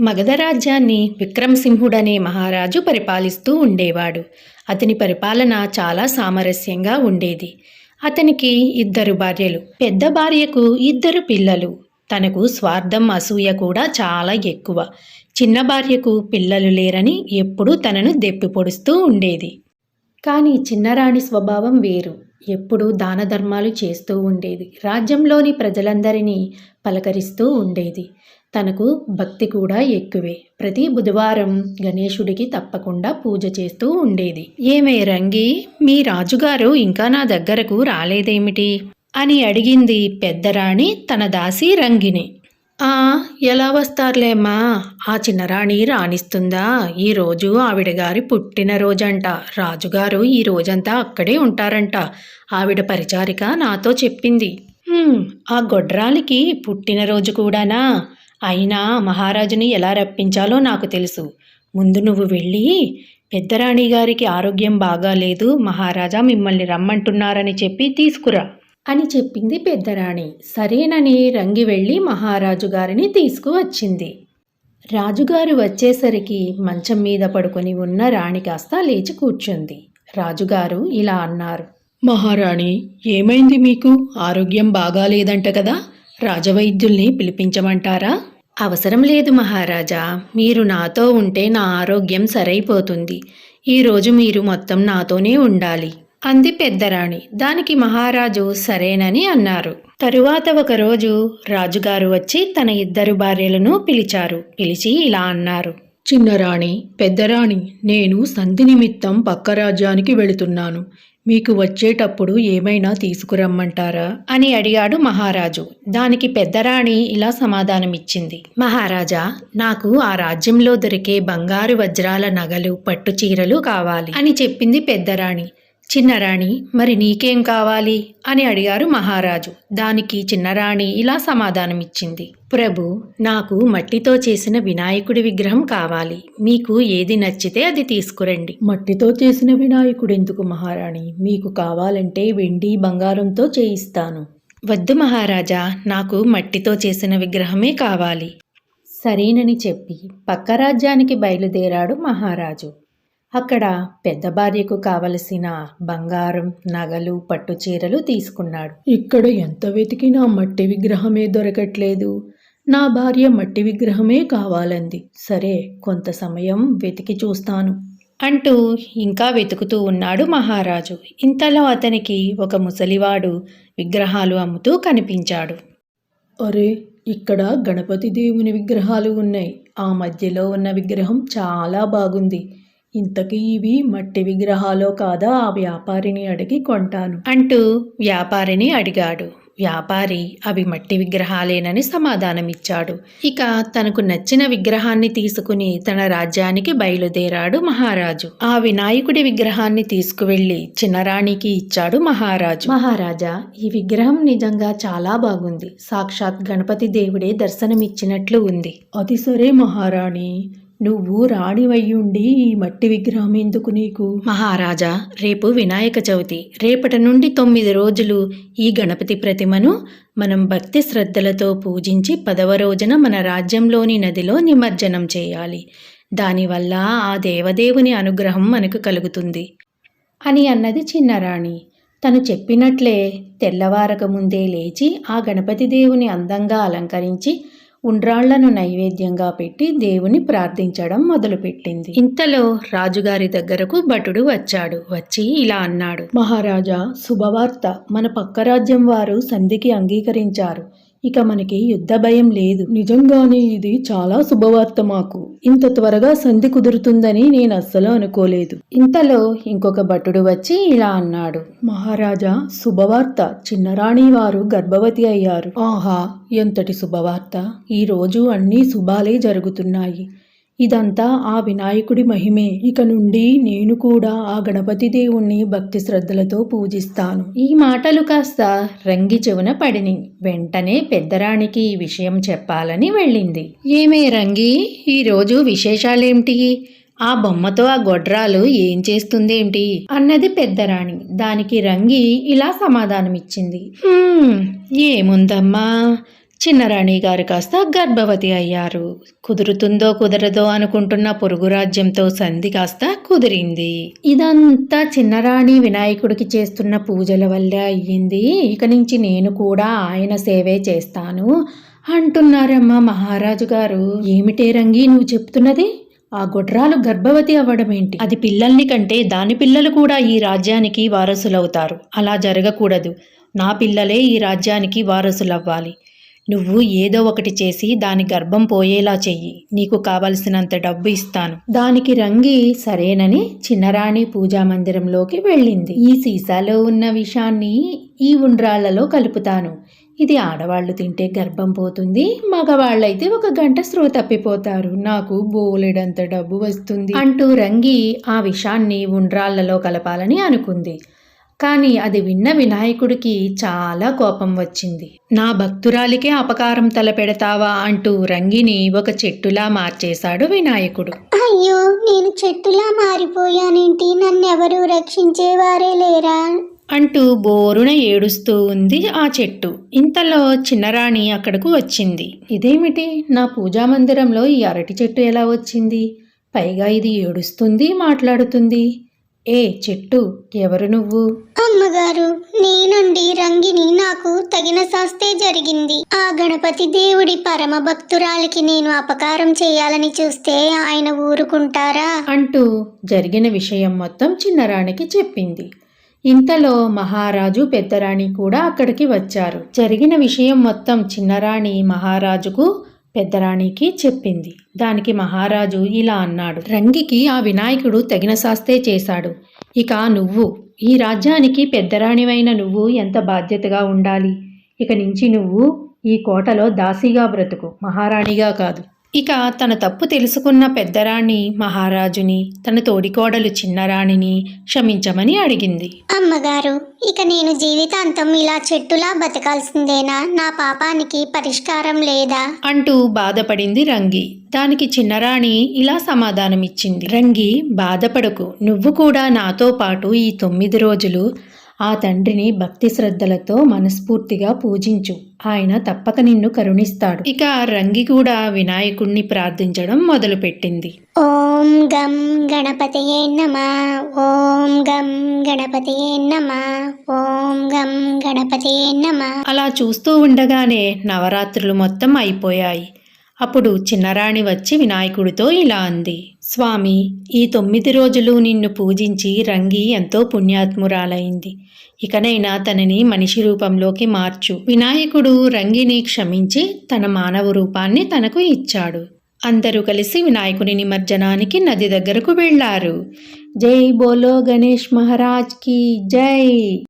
మగధ రాజ్యాన్ని విక్రమసింహుడనే మహారాజు పరిపాలిస్తూ ఉండేవాడు. అతని పరిపాలన చాలా సామరస్యంగా ఉండేది. అతనికి ఇద్దరు భార్యలు. పెద్ద భార్యకు ఇద్దరు పిల్లలు. తనకు స్వార్థం అసూయ కూడా చాలా ఎక్కువ. చిన్న భార్యకు పిల్లలు లేరని ఎప్పుడూ తనను దెప్పి పొడుస్తూ ఉండేది. కానీ చిన్నరాణి స్వభావం వేరు. ఎప్పుడూ దాన ధర్మాలు చేస్తూ ఉండేది. రాజ్యంలోని ప్రజలందరినీ పలకరిస్తూ ఉండేది. తనకు భక్తి కూడా ఎక్కువే. ప్రతి బుధవారం గణేశుడికి తప్పకుండా పూజ చేస్తూ ఉండేది. ఏమే రంగి మీ రాజుగారు ఇంకా నా దగ్గరకు రాలేదేమిటి? అని అడిగింది పెద్దరాణి తన దాసి రంగిని. ఆ ఎలా వస్తారులేమ్మా ఆ చిన్నరాణి రాణిస్తుందా? ఈ రోజు ఆవిడ గారి పుట్టినరోజంట. రాజుగారు ఈ రోజంతా అక్కడే ఉంటారంట. ఆవిడ పరిచారిక నాతో చెప్పింది. ఆ గొడ్రాలికి పుట్టినరోజు కూడానా? అయినా మహారాజుని ఎలా రప్పించాలో నాకు తెలుసు. ముందు నువ్వు వెళ్ళి పెద్దరాణి గారికి ఆరోగ్యం బాగాలేదు మహారాజా మిమ్మల్ని రమ్మంటున్నారని చెప్పి తీసుకురా. అని చెప్పింది పెద్దరాణి. సరేనని రంగి వెళ్ళి మహారాజు గారిని తీసుకువచ్చింది. రాజుగారు వచ్చేసరికి మంచం మీద పడుకొని ఉన్న రాణి కాస్త లేచి కూర్చుంది. రాజుగారు ఇలా అన్నారు. మహారాణి ఏమైంది మీకు? ఆరోగ్యం బాగాలేదంట కదా? రాజవైద్యుల్ని పిలిపించమంటారా? అవసరం లేదు మహారాజా. మీరు నాతో ఉంటే నా ఆరోగ్యం సరైపోతుంది. ఈరోజు మీరు మొత్తం నాతోనే ఉండాలి. అంది పెద్దరాణి. దానికి మహారాజు సరేనని అన్నారు. తరువాత ఒకరోజు రాజుగారు వచ్చి తన ఇద్దరు భార్యలను పిలిచారు. పిలిచి ఇలా అన్నారు. చిన్నరాణి పెద్దరాణి నేను సంధి నిమిత్తం పక్క రాజ్యానికి వెళుతున్నాను. మీకు వచ్చేటప్పుడు ఏమైనా తీసుకురమ్మంటారా? అని అడిగాడు మహారాజు. దానికి పెద్దరాణి ఇలా సమాధానమిచ్చింది. మహారాజా నాకు ఆ రాజ్యంలో దొరికే బంగారు వజ్రాల నగలు పట్టు చీరలు కావాలి అని చెప్పింది పెద్దరాణి చిన్నరాణి మరి నీకేం కావాలి? అని అడిగారు మహారాజు. దానికి చిన్నరాణి ఇలా సమాధానమిచ్చింది. ప్రభు నాకు మట్టితో చేసిన వినాయకుడి విగ్రహం కావాలి. మీకు ఏది నచ్చితే అది తీసుకురండి. మట్టితో చేసిన వినాయకుడు ఎందుకు మహారాణి? మీకు కావాలంటే వెండి బంగారంతో చేయిస్తాను. వద్దు మహారాజా నాకు మట్టితో చేసిన విగ్రహమే కావాలి. సరేనని చెప్పి పక్క రాజ్యానికి బయలుదేరాడు మహారాజు. అక్కడ పెద్ద భార్యకు కావలసిన బంగారం నగలు పట్టు చీరలు తీసుకున్నాడు. ఇక్కడ ఎంత వెతికినా మట్టి విగ్రహమే దొరకట్లేదు. నా భార్య మట్టి విగ్రహమే కావాలంది. సరే కొంత సమయం వెతికి చూస్తాను. అంటూ ఇంకా వెతుకుతూ ఉన్నాడు మహారాజు. ఇంతలో అతనికి ఒక ముసలివాడు విగ్రహాలు అమ్ముతూ కనిపించాడు. అరే ఇక్కడ గణపతి దేవుని విగ్రహాలు ఉన్నాయి. ఆ మధ్యలో ఉన్న విగ్రహం చాలా బాగుంది. ఇంతకీ ఇవి మట్టి విగ్రహాలో కాదా? ఆ వ్యాపారిని అడిగి కొంటాను. అంటూ వ్యాపారిని అడిగాడు. వ్యాపారి అవి మట్టి విగ్రహాలేనని సమాధానమిచ్చాడు. ఇక తనకు నచ్చిన విగ్రహాన్ని తీసుకుని తన రాజ్యానికి బయలుదేరాడు మహారాజు. ఆ వినాయకుడి విగ్రహాన్ని తీసుకువెళ్ళి చిన్నరాణికి ఇచ్చాడు మహారాజు. మహారాజా ఈ విగ్రహం నిజంగా చాలా బాగుంది. సాక్షాత్ గణపతి దేవుడే దర్శనమిచ్చినట్లు ఉంది. అది సరే మహారాణి. నువ్వు రాణివయ్యుండి ఈ మట్టి విగ్రహం ఎందుకు నీకు? మహారాజా రేపు వినాయక చవితి. రేపటి నుండి తొమ్మిది రోజులు ఈ గణపతి ప్రతిమను మనం భక్తి శ్రద్ధలతో పూజించి పదవ రోజున మన రాజ్యంలోని నదిలో నిమజ్జనం చేయాలి. దానివల్ల ఆ దేవదేవుని అనుగ్రహం మనకు కలుగుతుంది. అని అన్నది చిన్నరాణి. తను చెప్పినట్లే తెల్లవారక ముందే లేచి ఆ గణపతి దేవుని అందంగా అలంకరించి ఉండ్రాళ్ళను నైవేద్యంగా పెట్టి దేవుని ప్రార్థించడం మొదలుపెట్టింది. ఇంతలో రాజుగారి దగ్గరకు భటుడు వచ్చాడు. వచ్చి ఇలా అన్నాడు. మహారాజా శుభవార్త. మన పక్క రాజ్యం వారు సంధికి అంగీకరించారు. ఇక మనకి యుద్ధ భయం లేదు. నిజంగానే ఇది చాలా శుభవార్త మాకు. ఇంత త్వరగా సంధి కుదురుతుందని నేను అస్సలు అనుకోలేదు. ఇంతలో ఇంకొక భటుడు వచ్చి ఇలా అన్నాడు. మహారాజా శుభవార్త. చిన్నరాణి వారు గర్భవతి అయ్యారు. ఆహా ఎంతటి శుభవార్త. ఈ రోజు అన్ని శుభాలే జరుగుతున్నాయి. ఇదంతా ఆ వినాయకుడి మహిమే. ఇక నుండి నేను కూడా ఆ గణపతి దేవుణ్ణి భక్తి శ్రద్ధలతో పూజిస్తాను. ఈ మాటలు కాస్త రంగి చెవున పడిని. వెంటనే పెద్దరాణికి ఈ విషయం చెప్పాలని వెళ్ళింది. ఏమే రంగి ఈరోజు విశేషాలేమిటి ఆ బొమ్మతో ఆ గొడ్రాలు ఏం చేస్తుందేంటి? అన్నది పెద్దరాణి. దానికి రంగి ఇలా సమాధానమిచ్చింది. ఏముందమ్మా? చిన్నరాణి గారు కాస్త గర్భవతి అయ్యారు. కుదురుతుందో కుదరదో అనుకుంటున్న పొరుగు రాజ్యంతో సంధి కాస్త కుదిరింది. ఇదంతా చిన్నరాణి వినాయకుడికి చేస్తున్న పూజల వల్లే అయ్యింది. ఇక నుంచి నేను కూడా ఆయన సేవే చేస్తాను. అంటున్నారమ్మా మహారాజు గారు. ఏమిటే రంగి నువ్వు చెప్తున్నది? ఆ గొడ్రాలు గర్భవతి అవ్వడం ఏంటి? అది పిల్లల్ని కంటే దాని పిల్లలు కూడా ఈ రాజ్యానికి వారసులవుతారు. అలా జరగకూడదు. నా పిల్లలే ఈ రాజ్యానికి వారసులవ్వాలి. నువ్వు ఏదో ఒకటి చేసి దాని గర్భం పోయేలా చెయ్యి. నీకు కావలసినంత డబ్బు ఇస్తాను. దానికి రంగి సరేనని చిన్నరాణి పూజా మందిరంలోకి వెళ్ళింది. ఈ సీసాలో ఉన్న విషాన్ని ఈ ఉండ్రాళ్ళలో కలుపుతాను. ఇది ఆడవాళ్ళు తింటే గర్భం పోతుంది మగవాళ్ళైతే ఒక గంట స్రో తప్పిపోతారు. నాకు బోలెడంత డబ్బు వస్తుంది అంటూ రంగి ఆ విషాన్ని ఉండ్రాళ్ళలో కలపాలని అనుకుంది. కానీ అది విన్న వినాయకుడికి చాలా కోపం వచ్చింది. నా భక్తురాలికే అపకారం తలపెడతావా అంటూ రంగిని ఒక చెట్టులా మార్చేశాడు వినాయకుడు. అయ్యో నేను చెట్టులా మారిపోయానేంటి? నన్నెవరూ రక్షించేవారే లేరా? అంటూ బోరున ఏడుస్తూ ఉంది ఆ చెట్టు. ఇంతలో చిన్నరాణి అక్కడకు వచ్చింది. ఇదేమిటి? నా పూజా మందిరంలో ఈ అరటి చెట్టు ఎలా వచ్చింది? పైగా ఇది ఏడుస్తుంది మాట్లాడుతుంది. ఏ చెట్టు ఎవరు నువ్వు? అమ్మగారు నేనుండి రంగిని నాకు తగిన శాస్తే జరిగింది. ఆ గణపతి దేవుడి పరమ భక్తురాలికి నేను అపకారం చేయాలని చూస్తే ఆయన ఊరుకుంటారా? అంటూ జరిగిన విషయం మొత్తం చిన్నరాణికి చెప్పింది. ఇంతలో మహారాజు పెద్దరాణి కూడా అక్కడికి వచ్చారు. జరిగిన విషయం మొత్తం చిన్నరాణి మహారాజుకు పెద్దరాణికి చెప్పింది. దానికి మహారాజు ఇలా అన్నాడు. రంగికి ఆ వినాయకుడు తగిన శాస్తే చేశాడు. ఇక నువ్వు ఈ రాజ్యానికి పెద్దరాణివైన నువ్వు ఎంత బాధ్యతగా ఉండాలి? ఇక నుంచి నువ్వు ఈ కోటలో దాసీగా బ్రతుకు. మహారాణిగా కాదు. ఇక తన తప్పు తెలుసుకున్న పెద్దరాణి మహారాజుని తన తోడికోడలు చిన్నరాణిని క్షమించమని అడిగింది. అమ్మగారు ఇక నేను జీవితాంతం ఇలా చెట్టులా బతకాల్సిందేనా? నా పాపానికి పరిష్కారం లేదా? అంటూ బాధపడింది రంగి. దానికి చిన్నరాణి ఇలా సమాధానమిచ్చింది. రంగి బాధపడకు. నువ్వు కూడా నాతో పాటు ఈ తొమ్మిది రోజులు ఆ తండ్రిని భక్తి శ్రద్ధలతో మనస్ఫూర్తిగా పూజించు. ఆయన తప్పక నిన్ను కరుణిస్తాడు. ఇక రంగి కూడా వినాయకుణ్ణి ప్రార్థించడం మొదలుపెట్టింది. ఓం గం గణపతయే నమ ఓం గం గణపతయే నమ ఓం గం గణపతయే నమ. అలా చూస్తూ ఉండగానే నవరాత్రులు మొత్తం అయిపోయాయి. అప్పుడు చిన్నరాణి వచ్చి వినాయకుడితో ఇలా అంది స్వామి ఈ తొమ్మిది రోజులు నిన్ను పూజించి రంగి ఎంతో పుణ్యాత్మురాలైంది. ఇకనైనా తనని మనిషి రూపంలోకి మార్చు. వినాయకుడు రంగిని క్షమించి తన మానవ రూపాన్ని తనకు ఇచ్చాడు. అందరూ కలిసి వినాయకుని నిమజ్జనానికి నది దగ్గరకు వెళ్ళారు. జై బోలో గణేష్ మహారాజ్కి జై!